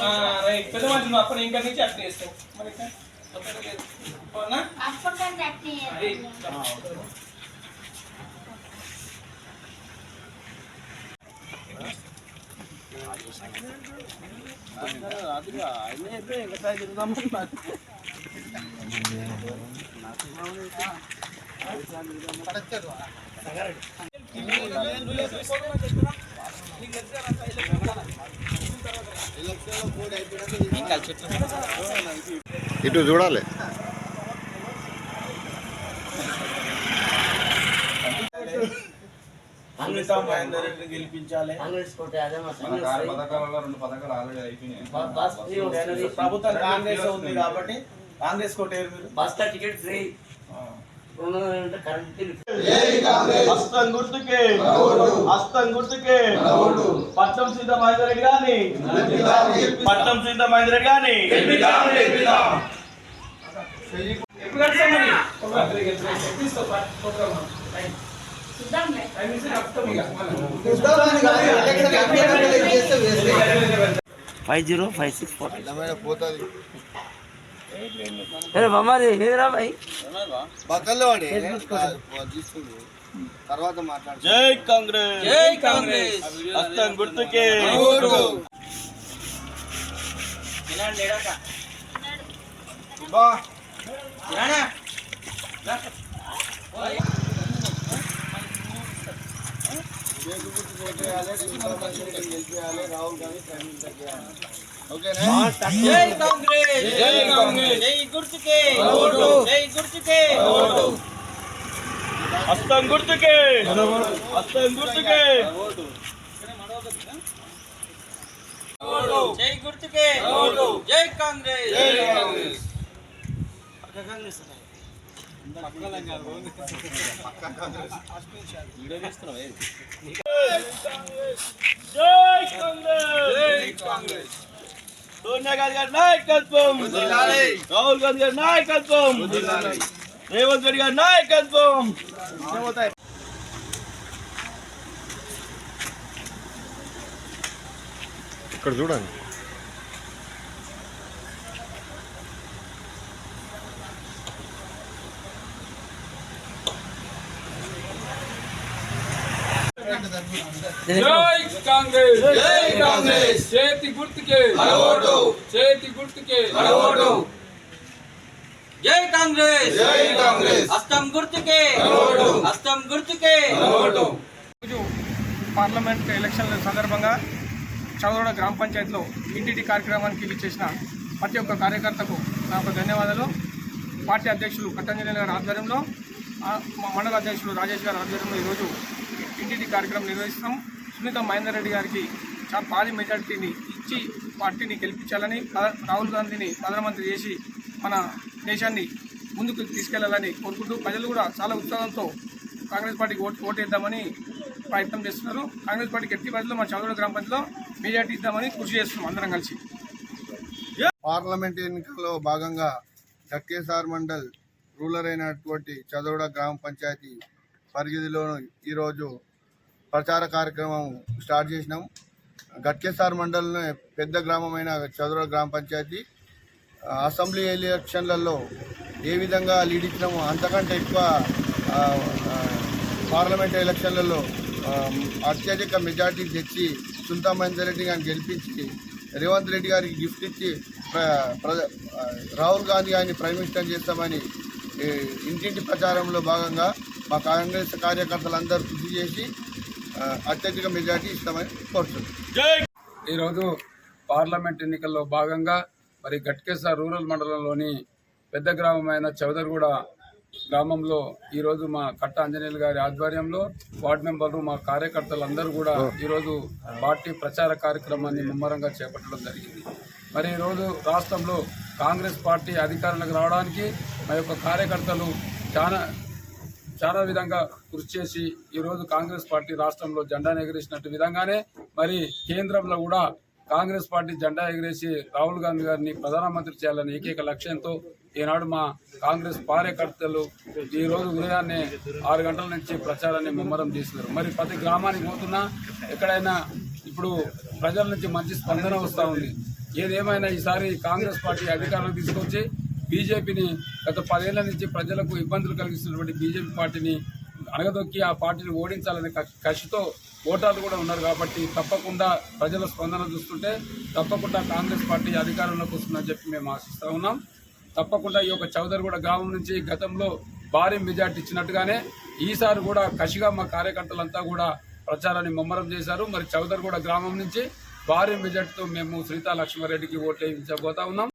ఆ, రైట్ పెద్ద మనిషి నువ్వు అప్పుడు ఇంకా నుంచి అట్లా చేస్తావు మరి? ఇటు చూడాలి. గెలిపించాలి. కోటే ప్రభుత్వం కాంగ్రెస్ ఉంది కాబట్టి కాంగ్రెస్ కొట్టేరు మీరు? బస్ కా టికెట్ ఫ్రీ. హస్తం గుర్తుకే హస్తం గుర్తుకే పట్నం సీత మహేందర్ రెడ్డి గాని పట్నం సీత మహేందర్ రెడ్డి గాని ఎప్పుడు కడతావు మరి? ఒక అక్కడికి వెళ్తావు. తీసుకో, పా, ప్రోగ్రామ్. రైట్. టైం ఇస్తే చెప్తాం ఇక మళ్ళా. Five zero five six four పోతుంది తర్వాత మాట్లాడు జై కాంగ్రెస్. జై కాంగ్రెస్. హస్తం గుర్తుకే. బా. రాహుల్ గాంధీ ప్రైమ్ మినిస్టర్ చేయాలి ఓకేనా జై కాంగ్రెస్. జై కాంగ్రెస్. జై గుర్తుకే. జై గుర్తుకే. హస్తం గుర్తుకే. హస్తం గుర్తుకే. జై గుర్తుకే. జై కాంగ్రెస్. జై కాంగ్రెస్. జై కాంగ్రెస్. జై కాంగ్రెస్. సోనియా గాంధీ గారి నాయకత్వం. రాహుల్ గాంధీ గారి నాయకత్వం. రేవంత్ రెడ్డి గారి నాయకత్వం. ఇక్కడ చూడండి. జై కాంగ్రెస్. జై కాంగ్రెస్. చేతి గుర్తుకే. అలవాటు చేతి గుర్తుకే. అలవాటు జై కాంగ్రెస్. జై కాంగ్రెస్. హస్తం గుర్తుకే. హస్తం గుర్తుకే. రోజు పార్లమెంట్ ఎలక్షన్ల సందర్భంగా చౌదోడ గ్రామ పంచాయతీలో ఇంటింటి కార్యక్రమానికి విచ్చేసిన ప్రతి ఒక్క కార్యకర్తకు నా యొక్క ధన్యవాదాలు. పార్టీ అధ్యక్షులు కట్టంజలి గారి ఆధ్వర్యంలో మండల అధ్యక్షులు రాజేష్ గారి ఆధ్వర్యంలో ఈరోజు ఇంటింటి కార్యక్రమం నిర్వహిస్తున్నాం సునీత మహేందర్ రెడ్డి గారికి చాలా భారీ మెజార్టీని ఇచ్చి పార్టీని గెలిపించాలని రాహుల్ గాంధీని ప్రధానమంత్రి చేసి మన దేశాన్ని ముందుకు తీసుకెళ్ళాలని కోరుకుంటూ ప్రజలు కూడా చాలా ఉత్సాహంతో కాంగ్రెస్ పార్టీకి ఓటు ఓటేద్దామని ప్రయత్నం చేస్తున్నారు. కాంగ్రెస్ పార్టీకి ఎట్టి పరిధిలో మన చౌదరి గ్రామ పంచాయతీలో మెజార్టీ ఇద్దామని కృషి చేస్తున్నాం అందరం కలిసి. పార్లమెంట్ ఎన్నికల్లో భాగంగా డక్కేసార్ మండల్ రూరల్ అయినటువంటి చదవడ గ్రామ పంచాయతీ పరిధిలో ఈరోజు ప్రచార కార్యక్రమం స్టార్ట్ చేసినాం. గట్కేసార్ మండలం పెద్ద గ్రామమైన చదవడ గ్రామ పంచాయతీ. అసెంబ్లీ ఎలక్షన్లలో ఏ విధంగా లీడ్ ఇచ్చినామో అంతకంటే ఎక్కువ పార్లమెంట్ ఎలక్షన్లలో అత్యధిక మెజార్టీ తెచ్చి సుంతా మహేందర్ రెడ్డి గారిని గెలిపించి రేవంత్ రెడ్డి గారికి గిఫ్ట్ ఇచ్చి రాహుల్ గాంధీ గారిని ప్రైమ్ మినిస్టర్ చేస్తామని ఇంటింటి ప్రచారంలో భాగంగా మా కాంగ్రెస్ కార్యకర్తలందరూ కృషి చేసి అత్యధిక మెజార్టీ ఇస్తామని కోరుతున్నాం. జై ఈరోజు పార్లమెంట్ ఎన్నికల్లో భాగంగా మరి గట్కేసర్ రూరల్ మండలంలోని పెద్ద గ్రామమైన చౌదరిగూడ గ్రామంలో ఈరోజు మా కట్ట ఆంజనేయులు గారి ఆధ్వర్యంలో వార్డు మెంబర్లు మా కార్యకర్తలందరూ కూడా ఈరోజు పార్టీ ప్రచార కార్యక్రమాన్ని ముమ్మరంగా చేపట్టడం జరిగింది. మరి ఈరోజు రాష్ట్రంలో కాంగ్రెస్ పార్టీ అధికారంలోకి రావడానికి మా యొక్క కార్యకర్తలు చాలా చాలా విధంగా కృషి చేసి ఈరోజు కాంగ్రెస్ పార్టీ రాష్ట్రంలో జెండా ఎగిరేసినట్టు విధంగానే మరి కేంద్రంలో కూడా కాంగ్రెస్ పార్టీ జెండా ఎగిరేసి రాహుల్ గాంధీ గారిని ప్రధానమంత్రి చేయాలని ఏకైక లక్ష్యంతో ఈనాడు మా కాంగ్రెస్ కార్యకర్తలు ఈ రోజు ఉదయాన్నే ఆరు గంటల నుంచి ప్రచారాన్ని ముమ్మరం చేసినారు. మరి ప్రతి గ్రామానికి పోతున్నా ఎక్కడైనా ఇప్పుడు ప్రజల నుంచి మంచి స్పందన వస్తూ ఉంది. ఏదేమైనా ఈసారి కాంగ్రెస్ పార్టీ అధికారంలో తీసుకొచ్చి బీజేపీని గత పదేళ్ళ నుంచి ప్రజలకు ఇబ్బందులు కలిగిస్తున్నటువంటి బీజేపీ పార్టీని అణగదొక్కి ఆ పార్టీని ఓడించాలనే కక్ష- కసితో ఓటర్లు కూడా ఉన్నారు కాబట్టి తప్పకుండా ప్రజల స్పందన చూస్తుంటే తప్పకుండా కాంగ్రెస్ పార్టీ అధికారంలోకి వస్తుందని చెప్పి మేము ఆశిస్తూ ఉన్నాం. తప్పకుండా ఈ యొక్క చౌదరిగూడ గ్రామం నుంచి గతంలో భారీ మెజార్టీ ఇచ్చినట్టుగానే ఈసారి కూడా కసిగా మా కార్యకర్తలంతా కూడా ప్రచారాన్ని ముమ్మరం చేశారు. మరి చౌదరిగూడ గ్రామం నుంచి భారీ మెజార్టీతో మేము శ్రీతా లక్ష్మారెడ్డికి ఓట్లు వేయించబోతా ఉన్నాం.